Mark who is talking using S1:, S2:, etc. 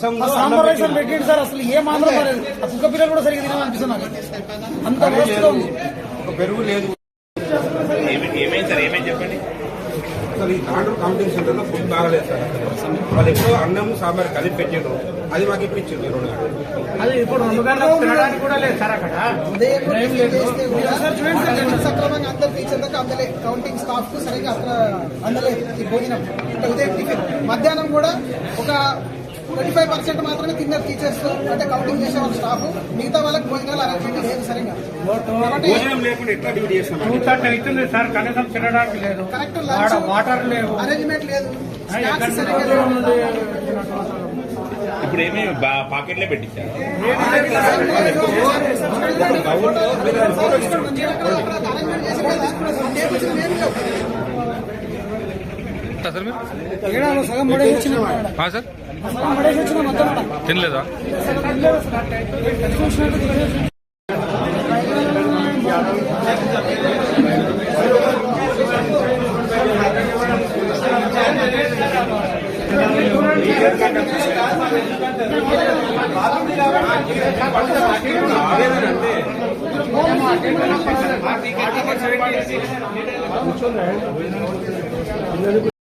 S1: Sambar rice అని పెట్టిండు sir అసలు ఏం ఆంధ్ర కుక్క పిల్లలు కూడా సరిగ్గా తినాలనిపిస్తుంది నాకు. అంత
S2: పెరుగు లేదు.
S3: సార్?
S2: ఈ కాంపిటీషన్ సెంటర్లో ఫుడ్ బాగలేదు సార్. వాళ్ళు అన్నం సాంబార్ కలిపి పెట్టారు అది మాకు ఇప్పించింది ఈ రెండు గంటలు.
S4: అది ఇప్పుడు రెండు గంటలకు తినడానికి కూడా లేదు సార్ అక్కడ.
S5: సక్రమంగా అందరికి ఇచ్చేందుకు అందలే. కౌంటింగ్ స్టాఫ్కు సరిగ్గా అక్కడ అందలేదు ఈ భోజనం. అంటే ఉదయం టిఫిన్. మధ్యాహ్నం కూడా ఒక ట్వంటీ ఫైవ్ పర్సెంట్ మాత్రమే తిన్నారు టీచర్స్ అంటే కౌంటింగ్ చేసే వాళ్ళ స్టాఫ్ మిగతా వాళ్ళకి భోజనాలు అరేంజ్మెంట్ లేదు సరిగ్గా కాబట్టి
S2: భోజనం లేకుండా ఎట్లా డ్యూటీ చేస్తాం
S4: టూ థర్టీ అవుతుంది సార్ కనీసం తినడానికి లేదు
S5: కరెక్ట్
S4: వాడ-
S5: లంచ్ అరేంజ్మెంట్ లేదు స్నాక్స్
S4: దూరం నుండి
S3: ఇప్పుడు ఏమి పాకెట్లే పెట్టించారు
S5: అరేంజ్మెంట్ చేసి తిన్నారా
S6: సార్ మీరు? సార్? తినలేదా?
S1: కూర్చోండి